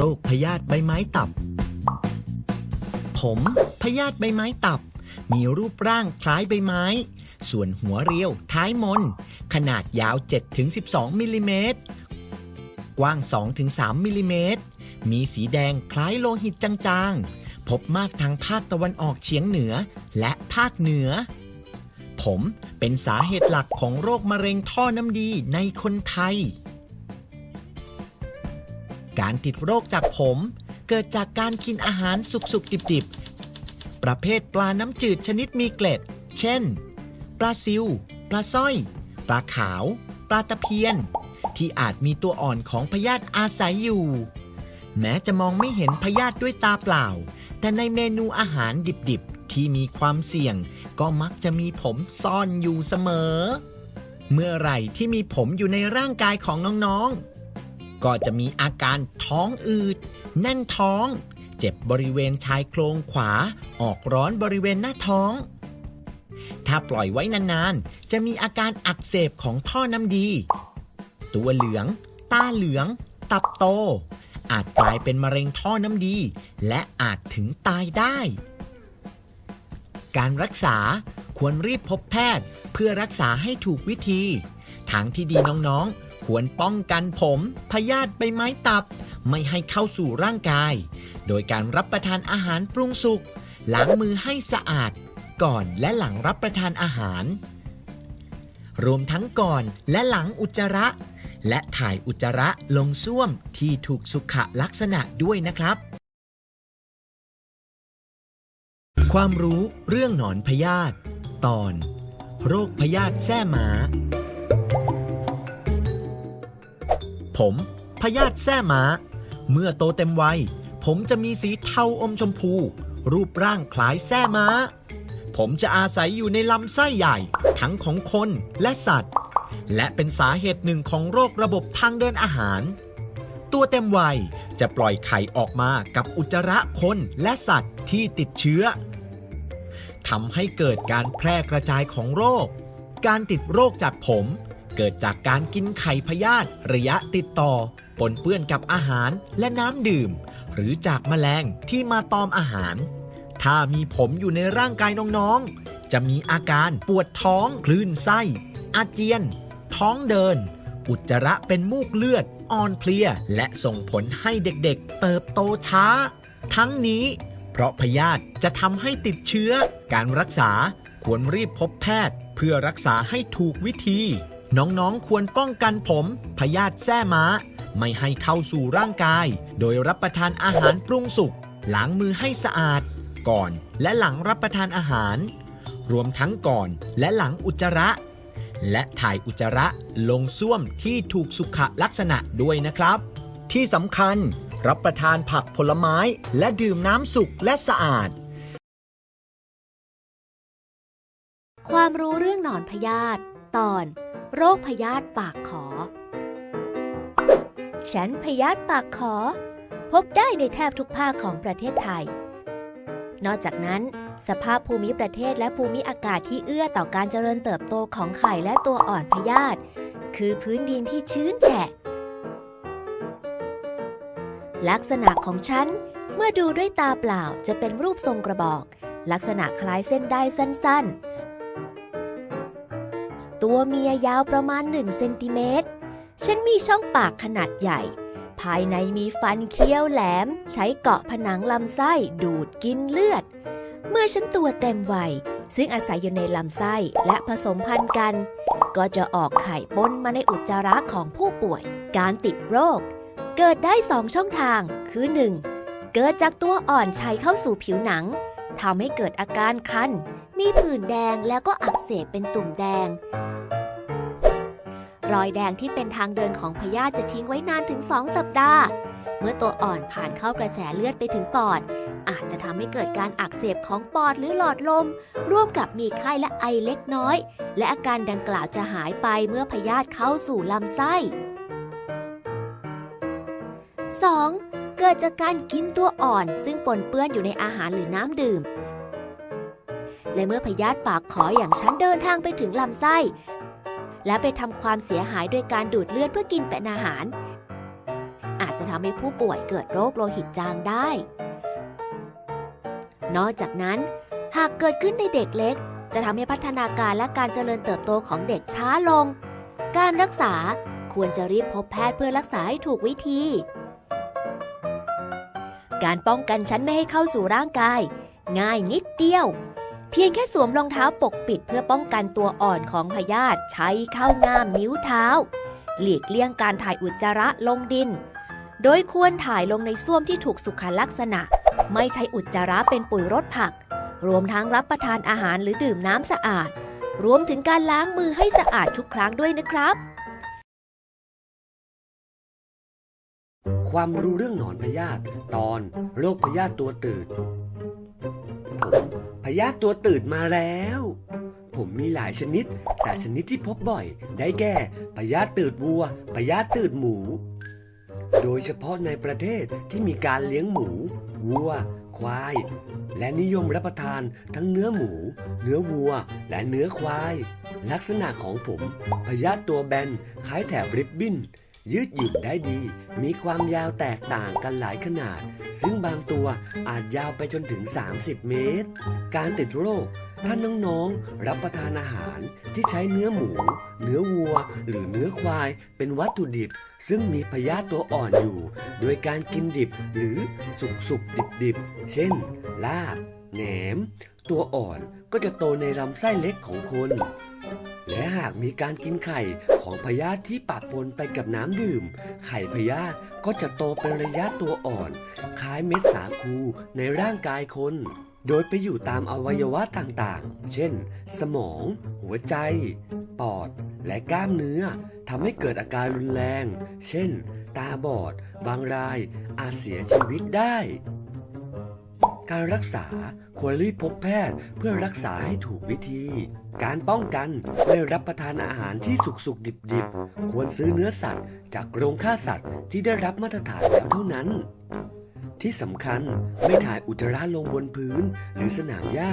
โรคพยาธิใบไม้ตับ ผมพยาธิใบไม้ตับ มีรูปร่างคล้ายใบไม้ ส่วนหัวเรียวท้ายมน ขนาดยาว 7-12มิลลิเมตร กว้าง 2-3มิลลิเมตร มีสีแดงคล้ายโลหิตจางๆ พบมากทางภาคตะวันออกเฉียงเหนือและภาคเหนือ ผมเป็นสาเหตุหลักของโรคมะเร็งท่อน้ำดีในคนไทย การติดโรคจากผม เกิดจากการกินอาหารสุกๆ ดิบๆ ประเภทปลาน้ำจืดชนิดมีเกล็ด เช่น ปลาซิว ปลาสร้อย ปลาขาว ปลาตะเพียน ที่อาจมีตัวอ่อนของพยาธิอาศัยอยู่ แม้จะมองไม่เห็นพยาธิด้วยตาเปล่า แต่ในเมนูอาหารดิบๆ ที่มีความเสี่ยง ก็มักจะมีผมซ่อนอยู่เสมอ เมื่อไหร่ที่มีผมอยู่ในร่างกายของน้องๆ ก็จะมีอาการท้องอืด แน่นท้อง เจ็บบริเวณชายโครงขวา ออกร้อนบริเวณหน้าท้อง ถ้าปล่อยไว้นานๆ จะมีอาการอักเสบของท่อน้ำดี ตัวเหลือง ตาเหลือง ตับโต อาจกลายเป็นมะเร็งท่อน้ำดี และอาจถึงตายได้ การรักษาควรรีบพบแพทย์เพื่อรักษาให้ถูกวิธี ทางที่ดีน้องๆ ควรป้องกันผมพยาธิใบไม้ตับ ไม่ให้เข้าสู่ร่างกาย โดยการรับประทานอาหารปรุงสุกล้างมือให้สะอาด ก่อนและหลังรับประทานอาหาร รวมทั้งก่อนและหลังอุจจาระ และถ่ายอุจจาระลงส้วมที่ถูกสุขลักษณะด้วยนะครับ ความรู้เรื่องหนอนพยาธิตอน โรคพยาธิแส้ม้า ผมพยาธิแส้ม้าเมื่อโตเต็มวัย ผมจะมีสีเทาอมชมพู รูปร่างคล้ายแส้ม้าผมจะอาศัยอยู่ในลำไส้ใหญ่ ทั้งของคนและสัตว์ และเป็นสาเหตุหนึ่งของโรคระบบทางเดินอาหาร ตัวเต็มวัยจะปล่อยไข่ออกมากับอุจจาระคนและสัตว์ที่ติดเชื้อทำให้เกิดการแพร่กระจายของโรค การติดโรคจากผม เกิดจากการกินไข่พยาธิระยะติดต่อ ปนเปื้อนกับอาหารและน้ำดื่ม หรือจากแมลงที่มาตอมอาหาร ถ้ามีผมอยู่ในร่างกายน้องๆ จะมีอาการปวดท้องคลื่นไส้ อาเจียน ท้องเดิน อุจจาระเป็นมูกเลือด อ่อนเพลีย และส่งผลให้เด็กๆ เติบโตช้า ทั้งนี้ เพราะพยาธิจะทำให้ติดเชื้อ การรักษาควรรีบพบแพทย์ เพื่อรักษาให้ถูกวิธี น้องๆ ควรป้องกันผม พยาธิแส้ม้า ไม่ให้เข้าสู่ร่างกาย โดยรับประทานอาหารปรุงสุกล้างมือให้สะอาด ก่อนและหลังรับประทานอาหาร รวมทั้งก่อนและหลังอุจจาระ และถ่ายอุจจาระลงส้วมที่ถูกสุขลักษณะด้วยนะครับ ที่สำคัญรับประทานผักผลไม้และดื่มน้ำสุกและสะอาด ความรู้เรื่องหนอนพยาธิตอน โรคพยาธิปากขอ ฉันพยาธิปากขอ พบได้ในแทบทุกภาคของประเทศไทย นอกจากนั้น สภาพภูมิประเทศและภูมิอากาศที่เอื้อต่อการเจริญเติบโตของไข่และตัวอ่อนพยาธิคือพื้นดินที่ชื้นแฉะ ลักษณะของฉันเมื่อดูด้วยตาเปล่าจะเป็นรูปทรงกระบอก ลักษณะคล้ายเส้นได้สั้นๆ ตัวเมียยาวประมาณ1เซนติเมตรฉันมีช่องปากขนาดใหญ่ ภายในมีฟันเคี้ยวแหลม ใช้เกาะผนังลำไส้ดูดกินเลือด เมื่อฉันตัวเต็มวัยซึ่งอาศัยอยู่ในลำไส้และผสมพันธุ์กัน ก็จะออกไข่ปนมาในอุจจาระของผู้ป่วย การติดโรค เกิดได้สองช่องทาง คือ 1. เกิดจากตัวอ่อนชัยเข้าสู่ผิวหนังทำให้เกิดอาการคัน มีผื่นแดงแล้วก็อักเสบเป็นตุ่มแดง รอยแดงที่เป็นทางเดินของพยาธิจะทิ้งไว้นานถึง 2 สัปดาห์ เมื่อตัวอ่อนผ่านเข้ากระแสเลือดไปถึงปอด อาจจะทำให้เกิดการอักเสบของปอดหรือหลอดลม ร่วมกับมีไข้และไอเล็กน้อย และอาการดังกล่าวจะหายไปเมื่อพยาธิเข้าสู่ลำไส้ 2. เกิดจากการกินตัวอ่อนซึ่งปนเปื้อนอยู่ในอาหารหรือน้ำดื่ม และเมื่อพยาธิปากขออย่างฉันเดินทางไปถึงลำไส้ และไปทำความเสียหายโดยการดูดเลือดเพื่อกินเป็นอาหาร อาจจะทำให้ผู้ป่วยเกิดโรคโลหิตจางได้ นอกจากนั้น หากเกิดขึ้นในเด็กเล็ก จะทำให้พัฒนาการและการเจริญเติบโตของเด็กช้าลง การรักษาควรจะรีบพบแพทย์เพื่อรักษาให้ถูกวิธี การป้องกันชั้นไม่ให้เข้าสู่ร่างกาย ง่ายนิดเดียว เพียงแค่สวมรองเท้าปกปิดเพื่อป้องกันตัวอ่อนของพยาธิใช้เข้าง่ามนิ้วเท้า หลีกเลี่ยงการถ่ายอุจจาระลงดิน โดยควรถ่ายลงในส้วมที่ถูกสุขลักษณะ ไม่ใช้อุจจาระเป็นปุ๋ยรดผัก รวมทั้งรับประทานอาหารหรือดื่มน้ำสะอาด รวมถึงการล้างมือให้สะอาดทุกครั้งด้วยนะครับ ความรู้เรื่องหนอนพยาธิตอนโรคพยาธิตัวตืดผม ยาธิตัวตืดมาแล้ว ผมมีหลายชนิด แต่ชนิดที่พบบ่อย ได้แก่พยาธิตืดวัวพยาธิตืดหมู โดยเฉพาะในประเทศที่มีการเลี้ยงหมู วัว ควาย และนิยมรับประทานทั้งเนื้อหมู เนื้อวัว และเนื้อควาย ลักษณะของผมพยาธิตัวแบนคล้ายแถบริบบิ้น ยืดหยุ่นได้ดี มีความยาวแตกต่างกันหลายขนาด ซึ่งบางตัวอาจยาวไปจนถึง 30 เมตร การติดโรค ถ้าน้องๆ รับประทานอาหารที่ใช้เนื้อหมู เนื้อวัว หรือเนื้อควาย เป็นวัตถุดิบ ซึ่งมีพยาธิตัวอ่อนอยู่ โดยการกินดิบหรือสุกสุกดิบดิบๆ เช่น ลาบ แหนม ตัวอ่อนก็จะโตในลำไส้เล็กของคน และหากมีการกินไข่ของพยาธิที่ปะปนไปกับน้ำดื่ม ไข่พยาธิก็จะโตเป็นระยะตัวอ่อน คล้ายเม็ดสาคูในร่างกายคน โดยไปอยู่ตามอวัยวะต่างๆ เช่น สมอง หัวใจ ปอด และกล้ามเนื้อทำให้เกิดอาการรุนแรง เช่น ตาบอด บางรายอาจเสียชีวิตได้ การรักษาควรรีบพบแพทย์เพื่อรักษาให้ถูกวิธี การป้องกันไม่รับประทานอาหารที่สุกสุกดิบดิบควรซื้อเนื้อสัตว์ จากโรงฆ่าสัตว์ที่ได้รับมาตรฐานแล้วเท่านั้น ที่สำคัญไม่ถ่ายอุจจาระลงบนพื้นหรือสนามหญ้า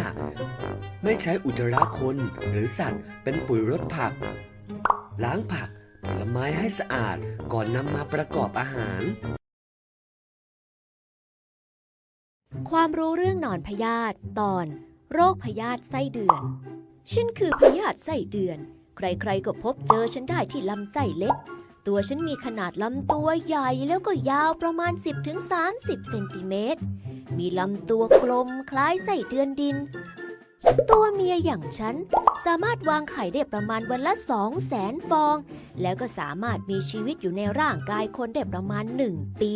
ไม่ใช้อุจจาระคนหรือสัตว์เป็นปุ๋ยรดผัก ล้างผักผลไม้ให้สะอาดก่อนนำมาประกอบอาหาร ความรู้เรื่องหนอนพยาธิตอน โรคพยาธิไส้เดือน ฉันคือพยาธิไส้เดือน ใครๆก็พบเจอฉันได้ที่ลำไส้เล็ก ตัวฉันมีขนาดลำตัวใหญ่แล้วก็ยาวประมาณ 10-30 เซนติเมตร มีลำตัวกลมคล้ายไส้เดือนดิน ตัวเมียอย่างฉัน สามารถวางไข่ได้ประมาณวันละ2 0 0แสนฟอง แล้วก็สามารถมีชีวิตอยู่ในร่างกายคนได้ประมาณ1ปี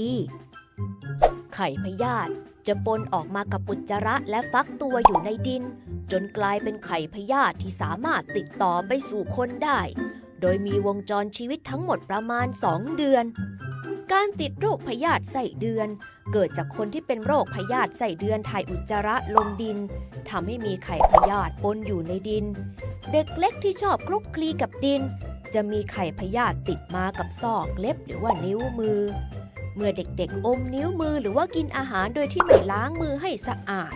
ไข่พยาธิ จะปนออกมากับอุจจาระและฟักตัวอยู่ในดิน จนกลายเป็นไข่พยาธิที่สามารถติดต่อไปสู่คนได้ โดยมีวงจรชีวิตทั้งหมดประมาณ 2 เดือน การติดโรคพยาธิไส้เดือน เกิดจากคนที่เป็นโรคพยาธิไส้เดือนถ่ายอุจจาระลงดินทำให้มีไข่พยาธิปนอยู่ในดิน เด็กเล็กที่ชอบคลุกคลีกับดิน จะมีไข่พยาธิติดมากับซอกเล็บหรือว่านิ้วมือ เมื่อเด็กๆ อมนิ้วมือหรือว่ากินอาหารโดยที่ไม่ล้างมือให้สะอาด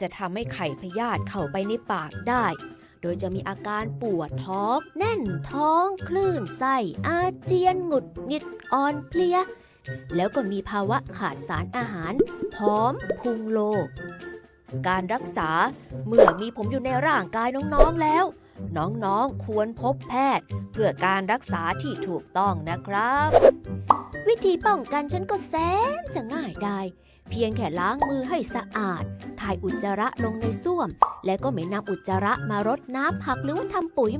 จะทำให้ไข่พยาธิเข้าไปในปากได้ โดยจะมีอาการปวดท้อง แน่นท้อง คลื่นไส้ อาเจียน หงุดหงิด อ่อนเพลีย แล้วก็มีภาวะขาดสารอาหารพร้อมพุงโล การรักษาเมื่อมีผมอยู่ในร่างกายน้องๆแล้ว น้องๆควรพบแพทย์ เพื่อการรักษาที่ถูกต้องนะครับ วิธีป้องกันฉันก็แสนจะง่ายได้ เพียงแค่ล้างมือให้สะอาด ถ่ายอุจจาระลงในส้วม และก็ไม่นำอุจจาระมารดน้ำผักหรือว่าทำปุ๋ย